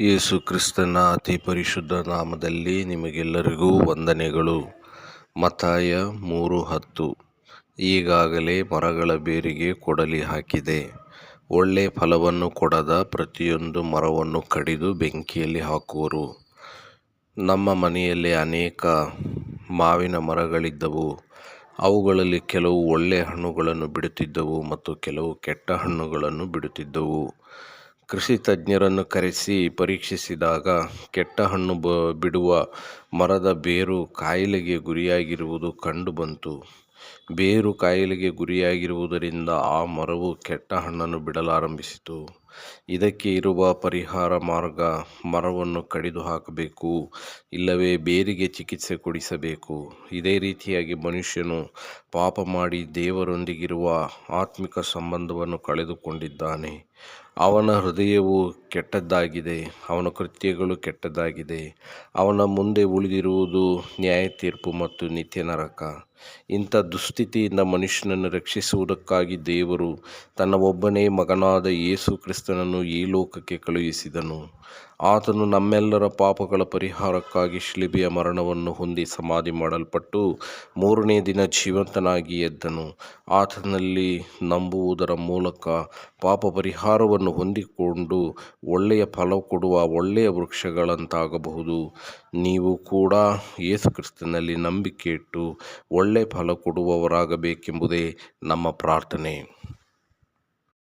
ಯೇಸು ಕ್ರಿಸ್ತನ ಅತಿ ಪರಿಶುದ್ಧ ನಾಮದಲ್ಲಿ ನಿಮಗೆಲ್ಲರಿಗೂ ವಂದನೆಗಳು. ಮತಾಯ ಮೂರು ಹತ್ತು. ಈಗಾಗಲೇ ಮರಗಳ ಬೇರಿಗೆ ಕೊಡಲಿ ಹಾಕಿದೆ. ಒಳ್ಳೆ ಫಲವನ್ನು ಕೊಡದ ಪ್ರತಿಯೊಂದು ಮರವನ್ನು ಕಡಿದು ಬೆಂಕಿಯಲ್ಲಿ ಹಾಕುವರು. ನಮ್ಮ ಮನೆಯಲ್ಲಿ ಅನೇಕ ಮಾವಿನ ಮರಗಳಿದ್ದವು. ಅವುಗಳಲ್ಲಿ ಕೆಲವು ಒಳ್ಳೆಯ ಹಣ್ಣುಗಳನ್ನು ಬಿಡುತ್ತಿದ್ದವು ಮತ್ತು ಕೆಲವು ಕೆಟ್ಟ ಹಣ್ಣುಗಳನ್ನು ಬಿಡುತ್ತಿದ್ದವು. ಕೃಷಿ ತಜ್ಞರನ್ನು ಕರೆಸಿ ಪರೀಕ್ಷಿಸಿದಾಗ ಕೆಟ್ಟ ಹಣ್ಣು ಬಿಡುವ ಮರದ ಬೇರು ಕಾಯಿಲೆಗೆ ಗುರಿಯಾಗಿರುವುದು ಕಂಡುಬಂತು. ಬೇರು ಕಾಯಿಲೆಗೆ ಗುರಿಯಾಗಿರುವುದರಿಂದ ಆ ಮರವು ಕೆಟ್ಟ ಹಣ್ಣನ್ನು ಬಿಡಲಾರಂಭಿಸಿತು. ಇದಕ್ಕೆ ಇರುವ ಪರಿಹಾರ ಮಾರ್ಗ ಮರವನ್ನು ಕಡಿದು ಹಾಕಬೇಕು, ಇಲ್ಲವೇ ಬೇರಿಗೆ ಚಿಕಿತ್ಸೆ ಕೊಡಿಸಬೇಕು. ಇದೇ ರೀತಿಯಾಗಿ ಮನುಷ್ಯನು ಪಾಪ ಮಾಡಿ ದೇವರೊಂದಿಗಿರುವ ಆತ್ಮಿಕ ಸಂಬಂಧವನ್ನು ಕಳೆದುಕೊಂಡಿದ್ದಾನೆ. ಅವನ ಹೃದಯವು ಕೆಟ್ಟದ್ದಾಗಿದೆ, ಅವನ ಕೃತ್ಯಗಳು ಕೆಟ್ಟದ್ದಾಗಿದೆ. ಅವನ ಮುಂದೆ ಉಳಿದಿರುವುದು ನ್ಯಾಯ ತೀರ್ಪು ಮತ್ತು ನಿತ್ಯ ನರಕ. ಇಂಥ ದುಸ್ಥಿತಿಯಿಂದ ಮನುಷ್ಯನನ್ನು ರಕ್ಷಿಸುವುದಕ್ಕಾಗಿ ದೇವರು ತನ್ನ ಒಬ್ಬನೇ ಮಗನಾದ ಯೇಸು ಕ್ರಿಸ್ತನನ್ನು ಈ ಲೋಕಕ್ಕೆ ಕಳುಹಿಸಿದನು. ಆತನು ನಮ್ಮೆಲ್ಲರ ಪಾಪಗಳ ಪರಿಹಾರಕ್ಕಾಗಿ ಶಿಲಿಬಿಯ ಮರಣವನ್ನು ಹೊಂದಿ ಸಮಾಧಿ ಮಾಡಲ್ಪಟ್ಟು ಮೂರನೇ ದಿನ ಜೀವಂತನಾಗಿ ಎದ್ದನು. ಆತನಲ್ಲಿ ನಂಬುವುದರ ಮೂಲಕ ಪಾಪ ಪರಿಹಾರವನ್ನು ಹೊಂದಿಕೊಂಡು ಒಳ್ಳೆಯ ಫಲ ಕೊಡುವ ಒಳ್ಳೆಯ ವೃಕ್ಷಗಳಂತಾಗಬಹುದು. ನೀವು ಕೂಡ ಯೇಸುಕ್ರಿಸ್ತನಲ್ಲಿ ನಂಬಿಕೆ ಇಟ್ಟು ಒಳ್ಳೆಯ ಫಲ ಕೊಡುವವರಾಗಬೇಕೆಂಬುದೇ ನಮ್ಮ ಪ್ರಾರ್ಥನೆ.